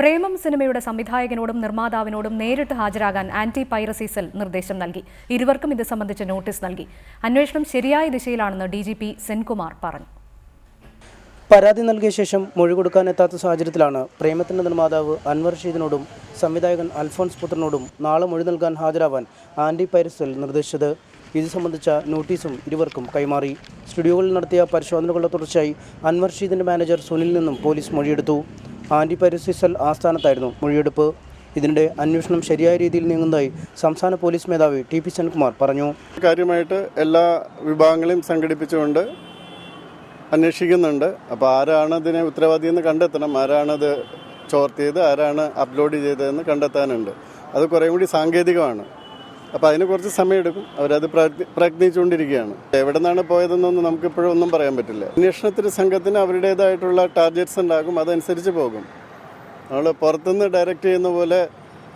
പ്രേമം സിനിമയുടെ സംവിധായകനോടും നിർമ്മാതാവിനോടും നേരിട്ട് ഹാജരാകാൻ ആന്റി പൈറസി സെൽ നിർദ്ദേശം നൽകി. ഇരുവർക്കും ഇത് സംബന്ധിച്ച് നോട്ടീസ് നൽകി. അന്വേഷണം ശരിയായ ദിശയിലാണെന്ന് ഡി ജി പി സെൻകുമാർ പറഞ്ഞു. പരാതി നൽകിയ ശേഷം മൊഴി കൊടുക്കാനെത്താത്ത സാഹചര്യത്തിലാണ് പ്രേമത്തിന്റെ നിർമ്മാതാവ് അൻവർ ഷീദിനോടും സംവിധായകൻ അൽഫോൺസ് പുത്രനോടും നാളെ മൊഴി നൽകാൻ ഹാജരാവാൻ ആന്റി പൈറസിൽ നിർദ്ദേശിച്ചത്. ഇത് സംബന്ധിച്ച നോട്ടീസും ഇരുവർക്കും കൈമാറി. സ്റ്റുഡിയോകളിൽ നടത്തിയ പരിശോധനകളുടെ തുടർച്ചയായി അൻവർ ഷീദിന്റെ മാനേജർ സുനിൽ നിന്നും പോലീസ് മൊഴിയെടുത്തു. ആന്റി പരിസിസൽ സെൽ ആസ്ഥാനത്തായിരുന്നു മൊഴിയെടുപ്പ്. ഇതിനിടെ അന്വേഷണം ശരിയായ രീതിയിൽ നീങ്ങുന്നതായി സംസ്ഥാന പോലീസ് മേധാവി ടി പി സെൻകുമാർ പറഞ്ഞു. കാര്യമായിട്ട് എല്ലാ വിഭാഗങ്ങളെയും സംഘടിപ്പിച്ചുകൊണ്ട് അന്വേഷിക്കുന്നുണ്ട്. അപ്പോൾ ആരാണ് ഇതിനെ ഉത്തരവാദി എന്ന് കണ്ടെത്തണം ആരാണത് ചോർത്തിയത്? ആരാണ് അപ്ലോഡ് ചെയ്തതെന്ന് കണ്ടെത്താനുണ്ട്. അത് കുറേ കൂടി സാങ്കേതികമാണ്. അപ്പോൾ അതിന് കുറച്ച് സമയമെടുക്കും. അവരത് പ്രയത്നി- പ്രയത്നിച്ചുകൊണ്ടിരിക്കുകയാണ്. എവിടെ നിന്നാണ് പോയതെന്നൊന്നും നമുക്കിപ്പോഴും ഒന്നും പറയാൻ പറ്റില്ല. അന്വേഷണത്തിന് സംഘത്തിന് അവരുടേതായിട്ടുള്ള ടാർഗറ്റ്സ് ഉണ്ടാകും. അതനുസരിച്ച് പോകും. നമ്മൾ പുറത്തുനിന്ന് ഡയറക്റ്റ് ചെയ്യുന്ന പോലെ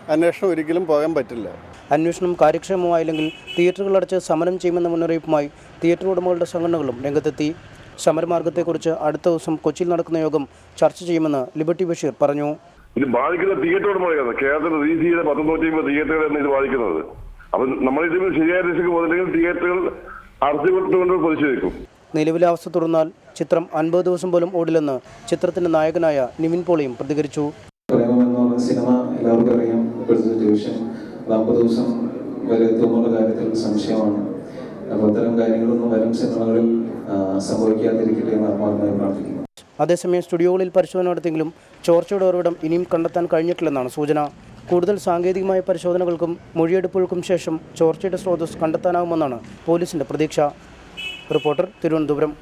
അന്വേഷണം ഒരിക്കലും പോകാൻ പറ്റില്ല. അന്വേഷണം കാര്യക്ഷമമായില്ലെങ്കിൽ തിയേറ്ററുകൾ അടച്ച് സമരം ചെയ്യുമെന്ന മുന്നറിയിപ്പുമായി തിയേറ്റർ ഉടമകളുടെ സംഘടനകളും രംഗത്തെത്തി. സമരമാർഗത്തെക്കുറിച്ച് അടുത്ത ദിവസം കൊച്ചിയിൽ നടക്കുന്ന യോഗം ചർച്ച ചെയ്യുമെന്ന് ലിബർട്ടി ബഷീർ പറഞ്ഞു. ഇത് ബാധിക്കുന്ന തിയേറ്റർ ഉടമകളാണ് കേരളത്തിൽ റിലീസ് ചെയ്ത പത്തൊന്നൂറ്റി അമ്പത് തിയേറ്ററുകളാണ് ഇത് ബാധിക്കുന്നത്. അപ്പം നമ്മൾ ഇതിൽ ശരിയായ ദിശക്ക് പോകുന്നില്ലെങ്കിൽ തിയേറ്ററുകൾ അടച്ചുകൊണ്ടുകൊണ്ട് പ്രതിഷേധിക്കും. നിലവിലെ അവസ്ഥ തുടർന്നാൽ ചിത്രം അൻപത് ദിവസം പോലും ഓടില്ലെന്ന് ചിത്രത്തിന്റെ നായകനായ നിവിൻ പോളിയും പ്രതികരിച്ചു. സിനിമ എല്ലാവർക്കും അറിയാം. ഇപ്പോഴത്തെ ഡിവിഷൻ നാൽപ്പത് ദിവസം വരെ എത്തുമെന്നുള്ള കാര്യത്തിൽ സംശയമാണ്. അപ്പോൾ അത്തരം കാര്യങ്ങളൊന്നും വരും സിനിമകളിൽ സംഭവിക്കാതിരിക്കട്ടെ എന്ന് ആത്മാർത്ഥമായി പ്രാർത്ഥിക്കുന്നു. അതേസമയം സ്റ്റുഡിയോകളിൽ പരിശോധന നടത്തിയെങ്കിലും ചോർച്ചയുടെ ഉറവിടം ഇനിയും കണ്ടെത്താൻ കഴിഞ്ഞിട്ടില്ലെന്നാണ് സൂചന. കൂടുതൽ സാങ്കേതികമായ പരിശോധനകൾക്കും മൊഴിയെടുപ്പുകൾക്കും ശേഷം ചോർച്ചയുടെ സ്രോതസ് കണ്ടെത്താനാവുമെന്നാണ് പോലീസിന്റെ പ്രതീക്ഷ. റിപ്പോർട്ടർ തിരുവനന്തപുരം.